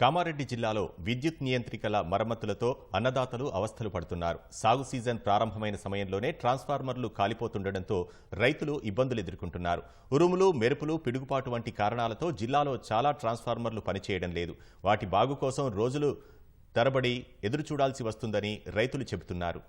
కామారెడ్డి జిల్లాలో విద్యుత్ నియంత్రికల మరమ్మతులతో అన్నదాతలు అవస్థలు పడుతున్నారు. సాగు సీజన్ ప్రారంభమైన సమయంలోనే ట్రాన్స్ఫార్మర్లు కాలిపోతుండటంతో రైతులు ఇబ్బందులు ఎదుర్కొంటున్నారు. ఉరుములు మెరుపులు పిడుగుపాటు వంటి కారణాలతో జిల్లాలో చాలా ట్రాన్స్ఫార్మర్లు పనిచేయడం లేదు. వాటి బాగు కోసం రోజులు తరబడి ఎదురుచూడాల్సి వస్తుందని రైతులు చెబుతున్నారు.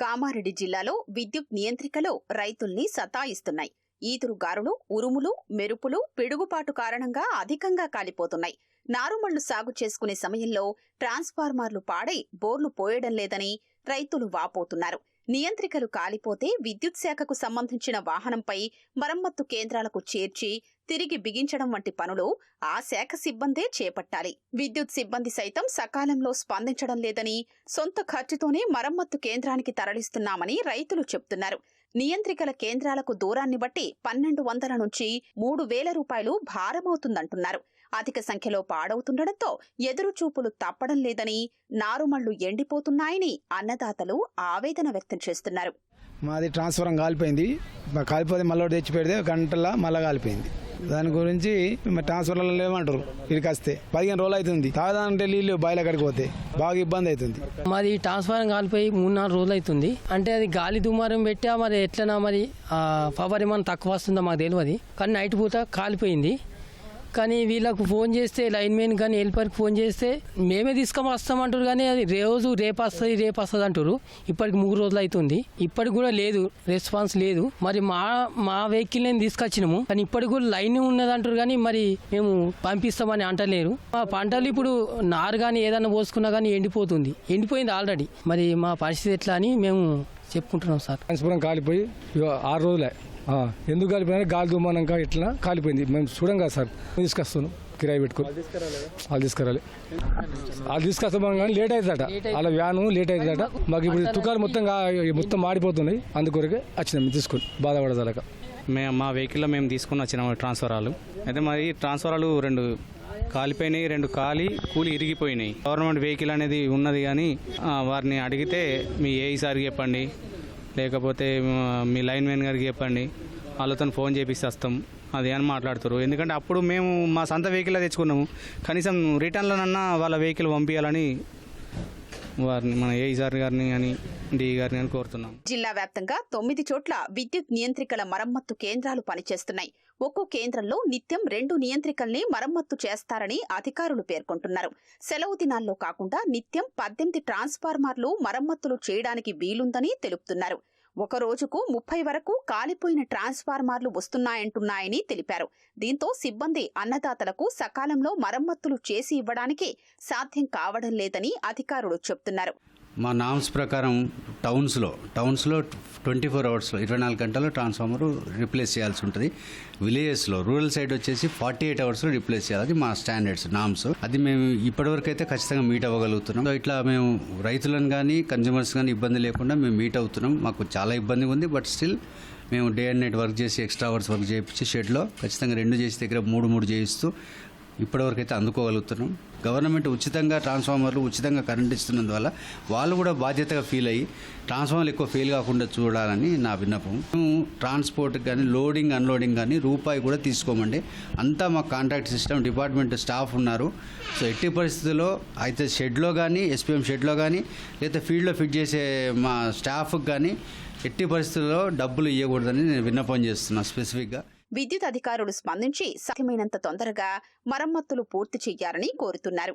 కామారెడ్డి జిల్లాలో విద్యుత్ నియంత్రికలు రైతుల్ని సతాయిస్తున్నాయి. ఈదురుగారులు ఉరుములు మెరుపులు పిడుగుపాటు కారణంగా అధికంగా కాలిపోతున్నాయి. నారుమళ్ళు సాగు చేసుకునే సమయంలో ట్రాన్స్ఫార్మర్లు పాడై బోర్లు పోయడం లేదని రైతులు వాపోతున్నారు. నియంత్రికలు కాలిపోతే విద్యుత్ శాఖకు సంబంధించిన వాహనంపై మరమ్మత్తు కేంద్రాలకు చేర్చి తిరిగి బిగించడం వంటి పనులు ఆ శాఖ సిబ్బందే చేపట్టాలి. విద్యుత్ సిబ్బంది సైతం సకాలంలో స్పందించడం లేదని సొంత ఖర్చుతోనే మరమ్మత్తు కేంద్రానికి తరలిస్తున్నామని రైతులు చెప్తున్నారు. నియంత్రికల కేంద్రాలకు దూరాన్ని బట్టి పన్నెండు వందల నుంచి మూడు వేల రూపాయలు భారమవుతుందంటున్నారు. అధిక సంఖ్యలో పాడవుతుండటంతో ఎదురుచూపులు తప్పడం లేదని నారుమళ్ళు ఎండిపోతున్నాయని అన్నదాతలు ఆవేదన వ్యక్తం చేస్తున్నారు. మాది ట్రాన్స్ఫరం కాలిపోయింది. కాలిపోతే మళ్ళీ ఒకటి తెచ్చి పెడితే గంటల మళ్ళీ కాలిపోయింది. దాని గురించి ట్రాన్స్ఫర్లలో లేమంటారు ఇక్కడికి వస్తే పదిహేను రోజులు అవుతుంది. తాగదానంటే నీళ్ళు బాయిల అక్కడికి పోతే బాగా ఇబ్బంది అవుతుంది. మాది ట్రాన్స్ఫారం కాలిపోయి మూడు నాలుగు రోజులు అవుతుంది. అంటే అది గాలి దుమారం పెట్టా మరి ఎట్లనా మరి పవర్ ఏమైనా తక్కువ వస్తుందో మాకు తెలియదు. కానీ నైట్ పూట కాలిపోయింది. కానీ వీళ్ళకు ఫోన్ చేస్తే లైన్ మెయిన్ కానీ హెల్పర్కి ఫోన్ చేస్తే మేమే తీసుకొని వస్తామంటారు కానీ అది రోజు రేపు వస్తుంది రేపు వస్తుంది అంటారు ఇప్పటికి మూడు రోజులు అవుతుంది ఇప్పటికి కూడా లేదు రెస్పాన్స్ లేదు. మరి మా మా వెహికల్ నేను తీసుకొచ్చినాము. కానీ ఇప్పటికి కూడా లైన్ ఉన్నది అంటారు కానీ మరి మేము పంపిస్తామని అంటలేరు. మా పంటలు ఇప్పుడు నారు కానీ ఏదైనా పోసుకున్నా కానీ ఎండిపోతుంది. ఎండిపోయింది ఆల్రెడీ. మరి మా పరిస్థితి ఎట్లా అని మేము చెప్పుకుంటున్నాం సార్. కాలిపోయి ఆరు రోజులే. ఎందుకు కాలిపోయినా గాలి దుమ్మానంక ఇట్లా కాలిపోయింది. మేము చూడం కదా సార్ తీసుకొస్తాను కిరాయి పెట్టుకుని. వాళ్ళు తీసుకురాలి వాళ్ళు తీసుకొస్తాం కానీ లేట్ అవుతుందట. వాళ్ళ వ్యాను లేట్ అవుతుందట. మాకు ఇప్పుడు తుకాలు మొత్తం మొత్తం మాడిపోతున్నాయి. అందుకొరకే వచ్చినాం. మేము తీసుకొని బాధపడదాక మేము మా వెహికల్లో మేము తీసుకుని వచ్చినాము ట్రాన్స్ఫరాలు. అయితే మరి ట్రాన్స్ఫరాలు రెండు కాలిపోయినాయి రెండు కాలి కూలి ఇరిగిపోయినాయి. గవర్నమెంట్ వెహికల్ అనేది ఉన్నది కానీ వారిని అడిగితే మీ ఏఈ సార్కి చెప్పండి. లేకపోతే మీ లైన్ మ్యాన్ గారికి చెప్పండి. వాళ్ళతో ఫోన్ చేపిస్తే వస్తాం. అది అని మాట్లాడుతారు. ఎందుకంటే అప్పుడు మేము మా సొంత వెహికల్ తెచ్చుకున్నాము. కనీసం రిటర్న్లోనన్నా వాళ్ళ వెహికల్ పంపించాలని వారిని మన ఏఈ సార్ గారిని అని డిఈ గారిని అని కోరుతున్నాం. జిల్లా వ్యాప్తంగా తొమ్మిది చోట్ల విద్యుత్ నియంత్రికల మరమ్మత్తు కేంద్రాలు పనిచేస్తున్నాయి. ఒక్కో కేంద్రంలో నిత్యం రెండు నియంత్రికల్ని మరమ్మత్తు చేస్తారని అధికారులు పేర్కొంటున్నారు. సెలవు దినాల్లో కాకుండా నిత్యం పద్దెనిమిది ట్రాన్స్ఫార్మర్లు మరమ్మతులు చేయడానికి వీలుందని తెలుపుతున్నారు. ఒక రోజుకు ముప్పై వరకు కాలిపోయిన ట్రాన్స్ఫార్మర్లు వస్తున్నాయంటున్నాయని తెలిపారు. దీంతో సిబ్బంది అన్నదాతలకు సకాలంలో మరమ్మతులు చేసి ఇవ్వడానికి సాధ్యం కావడం లేదని అధికారులు చెబుతున్నారు. మా నామ్స్ ప్రకారం టౌన్స్లో టౌన్స్లో ట్వంటీ ఫోర్ అవర్స్లో ఇరవై నాలుగు గంటల్లో ట్రాన్స్ఫార్మర్ రిప్లేస్ చేయాల్సి ఉంటుంది. విలేజెస్లో రూరల్ సైడ్ వచ్చేసి ఫార్టీ ఎయిట్ అవర్స్లో రీప్లేస్ చేయాలి. అది మా స్టాండర్డ్స్ నామ్స్. అది మేము ఇప్పటివరకు అయితే ఖచ్చితంగా మీట్ అవ్వగలుగుతున్నాం. ఇట్లా మేము రైతులను కానీ కన్జ్యూమర్స్ కానీ ఇబ్బంది లేకుండా మేము మీట్ అవుతున్నాం. మాకు చాలా ఇబ్బందిగా ఉంది బట్ స్టిల్ మేము డే అండ్ నైట్ వర్క్ చేసి ఎక్స్ట్రా అవర్స్ వర్క్ చేయించి షెడ్లో ఖచ్చితంగా రెండు చేసి దగ్గర మూడు మూడు చేయిస్తూ ఇప్పటివరకైతే అందుకోగలుగుతున్నాం. గవర్నమెంట్ ఉచితంగా ట్రాన్స్ఫార్మర్లు ఉచితంగా కరెంట్ ఇస్తున్నందువల్ల వాళ్ళు కూడా బాధ్యతగా ఫీల్ అయ్యి ట్రాన్స్ఫార్మర్లు ఎక్కువ ఫెయిల్ కాకుండా చూడాలని నా విన్నపం. మేము ట్రాన్స్పోర్ట్ కానీ లోడింగ్ అన్లోడింగ్ కానీ రూపాయి కూడా తీసుకోమండి. అంతా మా కాంట్రాక్ట్ సిస్టమ్ డిపార్ట్మెంట్ స్టాఫ్ ఉన్నారు. సో ఎట్టి పరిస్థితుల్లో అయితే షెడ్లో కానీ ఎస్పీఎం షెడ్లో కానీ లేదా ఫీల్డ్లో ఫిట్ చేసే మా స్టాఫ్కి కానీ ఎట్టి పరిస్థితుల్లో డబ్బులు ఇవ్వకూడదని నేను విన్నపం చేస్తున్నాను స్పెసిఫిక్గా. విద్యుత్ అధికారులు స్పందించి సాధ్యమైనంత తొందరగా మరమ్మతులు పూర్తి చేయాలని కోరుతున్నారు.